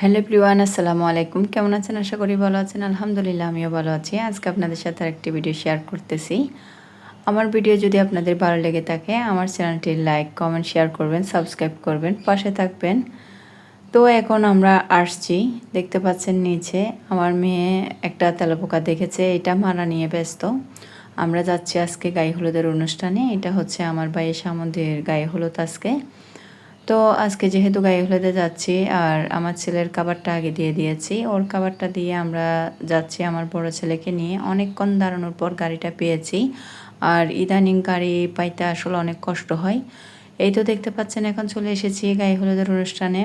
Hello Priyan আসসালামু আলাইকুম। কেমন আছেন? আশা করি ভালো আছেন। আলহামদুলিল্লাহ, আমিও ভালো আছি। আজকে আপনাদের সাথে আরেকটি ভিডিও শেয়ার করতেছি। আমার ভিডিও যদি আপনাদের ভালো লেগে থাকে, আমার চ্যানেলটি লাইক কমেন্ট শেয়ার করবেন সাবস্ক্রাইব করবেন, পাশে থাকবেন। তো এখন আমরা আসছি। দেখতে পাচ্ছেন নিচে আমার মেয়ে একটা তেলাপোকা দেখেছে। এটা মারা নিয়ে ব্যস্ত। আমরা যাচ্ছি আজকে গায়ে হলুদের অনুষ্ঠানে। এটা হচ্ছে আমার ভাইয়ের সামন্দের গায়ে হলুদ আজকে। তো আজকে যেহেতু গায়ে হলুদে যাচ্ছি, আর আমার ছেলের খাবারটা আগে দিয়ে দিয়েছি। ওর খাবারটা দিয়ে আমরা যাচ্ছি আমার বড় ছেলেকে নিয়ে। অনেকক্ষণ দাঁড়ানোর পর গাড়িটা পেয়েছি। আর ইদানিং গাড়ি পাইতে আসলে অনেক কষ্ট হয়। এই তো দেখতে পাচ্ছেন, এখন চলে এসেছি গায়ে হলুদের অনুষ্ঠানে।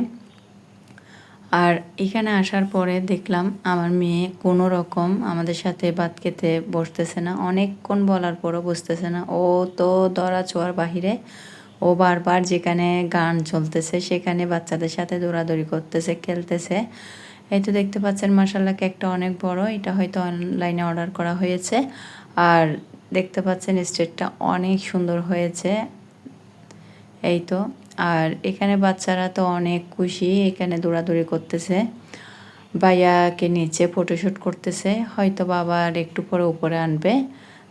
আর এখানে আসার পরে দেখলাম আমার মেয়ে কোনো রকম আমাদের সাথে ভাত খেতে বসতেছে না। অনেকক্ষণ বলার পরও বসতেছে না। ও তো দরা ছোঁয়ার বাহিরে। ও বারবার যেখানে গান চলতেছে সেখানে বাচ্চাদের সাথে দৌড়াদৌড়ি করতেছে, খেলতেছে। এই তো দেখতে পাচ্ছেন মাসাল্লা কেকটা অনেক বড়। এটা হয়তো অনলাইনে অর্ডার করা হয়েছে। আর দেখতে পাচ্ছেন স্টেটটা অনেক সুন্দর হয়েছে। এই তো আর এখানে বাচ্চারা তো অনেক খুশি, এখানে দৌড়াদৌড়ি করতেছে। ভাইয়াকে নিচে ফটোশ্যুট করতেছে, হয়তো বাবা আর একটু পরে উপরে আনবে।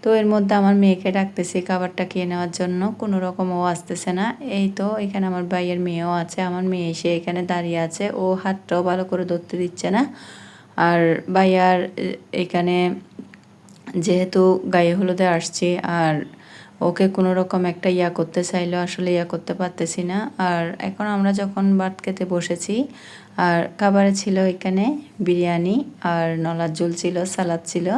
তো এর মধ্যে আমার মেয়েকে ডাকতেছি, খাবারটা খেয়ে নেওয়ার জন্য। কোনো রকম ও আসতেছে না। এই তো এখানে আমার ভাইয়ের মেয়েও আছে, আমার মেয়ে এসে এখানে দাঁড়িয়ে আছে। ও হাতটাও ভালো করে ধরতে দিচ্ছে না। আর ভাইয়ার এখানে যেহেতু গায়ে হলুদে আসছি, আর ওকে কোনো রকম একটা ইয়া করতে চাইলেও আসলে ইয়া করতে পারতেছি না। আর এখন আমরা যখন ভাত খেতে বসেছি, আর খাবারে ছিল এখানে বিরিয়ানি আর নলার ঝোল ছিল, সালাদ ছিল।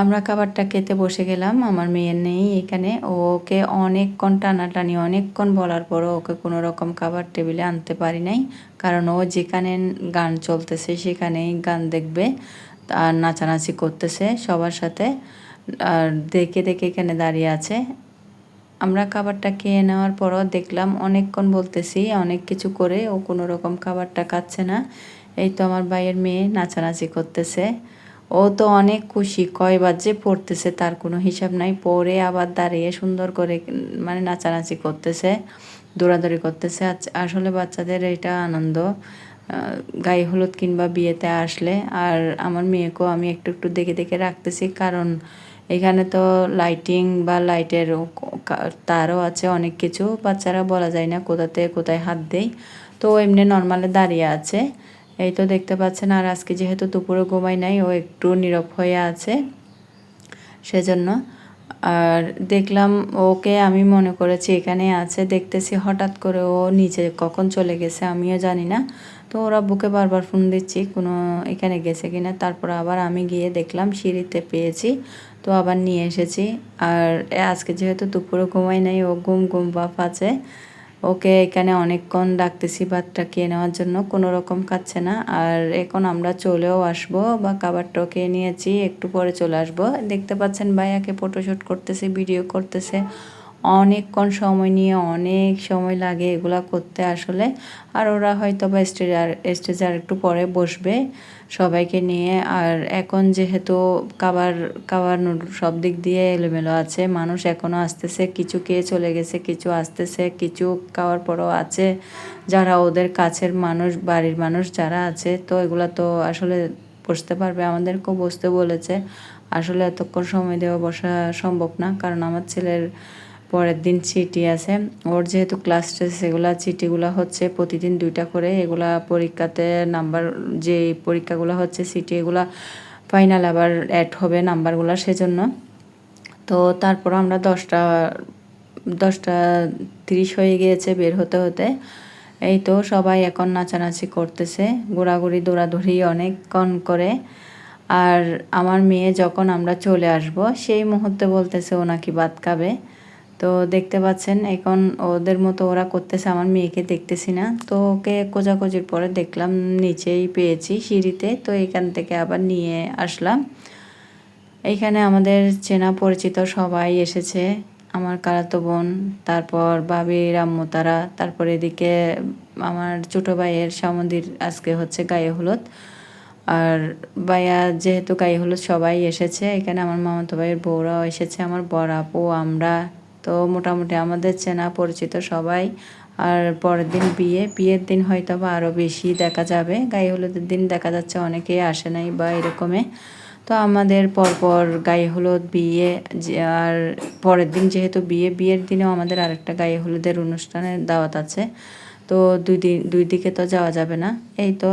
আমরা খাবারটা খেতে বসে গেলাম, আমার মেয়ের নেই এখানে। ওকে অনেকক্ষণ টানাটানি, অনেকক্ষণ বলার পরও ওকে কোনো রকম খাবার টেবিলে আনতে পারি নাই। কারণ ও যেখানে গান চলতেছে সেখানেই গান দেখবে আর নাচানাচি করতেছে সবার সাথে। আর দেখে দেখে এখানে দাঁড়িয়ে আছে। আমরা খাবারটা খেয়ে নেওয়ার পরও দেখলাম অনেকক্ষণ বলতেছি, অনেক কিছু করে ও কোনো রকম খাবারটা খাচ্ছে না। এই তো আমার ভাইয়ের মেয়ে নাচানাচি করতেছে। ও তো অনেক খুশি, কয়বার যে পড়তেছে তার কোনো হিসাব নাই। পরে আবার দাঁড়িয়ে সুন্দর করে মানে নাচানাচি করতেছে, দৌড়াদৌড়ি করতেছে। আসলে বাচ্চাদের এটা আনন্দ। গায়ে হলুদ কিংবা বিয়েতে আসলে। আর আমার মেয়েকেও আমি একটু একটু দেখে দেখে রাখতেছি, কারণ এখানে তো লাইটিং বা লাইটের তারও আছে অনেক কিছু। বাচ্চারা বলা যায় না কোথাতে কোথায় হাত দেয়। তো এমনি নর্মালে দাঁড়িয়ে আছে। এই তো দেখতে পাচ্ছেন, আর আজকে যেহেতু দুপুরে ঘুমাই নাই, ও একটু নীরব হয়ে আছে। সেজন্য, আর দেখলাম ওকে আমি মনে করেছি এখানে আছে। দেখতেছি হঠাৎ করে ও নিচে কখন চলে গেছে আমিও জানি না। তো ওরা বুকে বারবার ফোন দিচ্ছি, কোনো এখানে গেছে কিনা। তারপর আবার আমি গিয়ে দেখলাম সিঁড়িতে পেয়েছি। তো আবার নিয়ে এসেছি। আর আজকে যেহেতু দুপুরে ঘুমাই নাই, ও ঘুম ঘুম বাপ আছে। ওকে এখানে অনেকক্ষণ ডাকতেছি ভাতটা খেয়ে নেওয়ার জন্য, কোনো রকম খাচ্ছে না। আর এখন আমরা চলেও আসব বা খাবারটাও খেয়ে নিয়েছি, একটু পরে চলে আসব। দেখতে পাচ্ছেন ভাইয়াকে ফটোশ্যুট করতেছে ভিডিও করতেছে। অনেকক্ষণ সময় নিয়ে অনেক সময় লাগে এগুলা করতে আসলে। আর ওরা হয়তো বা স্টেজ আর, স্টেজে আর একটু পরে বসবে সবাইকে নিয়ে। আর এখন যেহেতু খাবার খাবার সব দিক দিয়ে এলোমেলো আছে, মানুষ এখনও আসতেছে, কিছু কে চলে গেছে, কিছু আসতেছে, কিছু খাওয়ার পরও আছে। যারা ওদের কাছের মানুষ, বাড়ির মানুষ যারা আছে, তো এগুলো তো আসলে বসতে পারবে। আমাদেরকেও বসতে বলেছে। আসলে এতক্ষণ সময় দেওয়া বসা সম্ভব না, কারণ আমার ছেলের পরের দিন চিঠি আছে। ওর যেহেতু ক্লাস টেস্ট সেগুলো চিঠিগুলো হচ্ছে প্রতিদিন দুইটা করে। এগুলা পরীক্ষাতে নাম্বার যে পরীক্ষাগুলো হচ্ছে সিটি এগুলা ফাইনাল আবার অ্যাড হবে নাম্বারগুলো সেজন্য। তো তারপর আমরা দশটা দশটা তিরিশ হয়ে গিয়েছে বের হতে হতে। এই তো সবাই এখন নাচানাচি করতেছে। ঘোরাঘুরি, দৌড়াদৌড়ি অনেকক্ষণ করে। আর আমার মেয়ে যখন আমরা চলে আসব, সেই মুহূর্তে বলতেছে ও নাকি ভাত খাবে। তো দেখতে পাচ্ছেন, এখন ওদের মতো ওরা করতেছে, আমার মেয়েকে দেখতেছি না। তো ওকে কোজাকুজির পরে দেখলাম নিচেই পেয়েছি সিঁড়িতে, তো এখান থেকে আবার নিয়ে আসলাম। এইখানে আমাদের চেনা পরিচিত সবাই এসেছে, আমার কালাতো বোন, তারপর বাবির আম্মু, তারা, তারপর এদিকে আমার ছোটো ভাইয়ের সমন্দির, আজকে হচ্ছে গায়ে হলুদ। আর ভাইয়া যেহেতু গায়ে হলুদ, সবাই এসেছে। এখানে আমার মামাতো ভাইয়ের বউরাও এসেছে, আমার বড় আপু, আমরা তো মোটামুটি আমাদের চেনা পরিচিত সবাই। আর পরের দিন বিয়ে, বিয়ের দিন হয়তো বা আরও বেশি দেখা যাবে। গায়ে হলুদের দিন দেখা যাচ্ছে অনেকেই আসে নাই বা এরকমে। তো আমাদের পরপর গায়ে হলুদ, বিয়ে আর পরের দিন যেহেতু বিয়ে, বিয়ের দিনেও আমাদের আরেকটা গায়ে হলুদের অনুষ্ঠানের দাওয়াত আছে। তো দুই দিন, দুই দিকে তো যাওয়া যাবে না। এই তো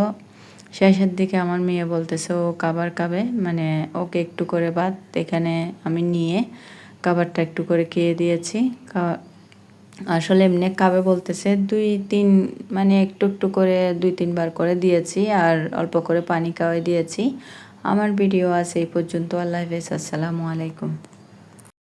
শেষের দিকে আমার মেয়ে বলতেছে, ও কাবার খাবে? মানে ওকে একটু করে ভাত এখানে আমি নিয়ে খাবারটা একটু করে খেয়ে দিয়েছি। আসলে এমনি কাবে বলতেছে দুই, তিন মানে একটু একটু করে দুই, তিনবার করে দিয়েছি আর অল্প করে পানি খাওয়াই দিয়েছি। আমার ভিডিও আছে এই পর্যন্ত। আল্লাহ হাফেজ। আসসালামু আলাইকুম।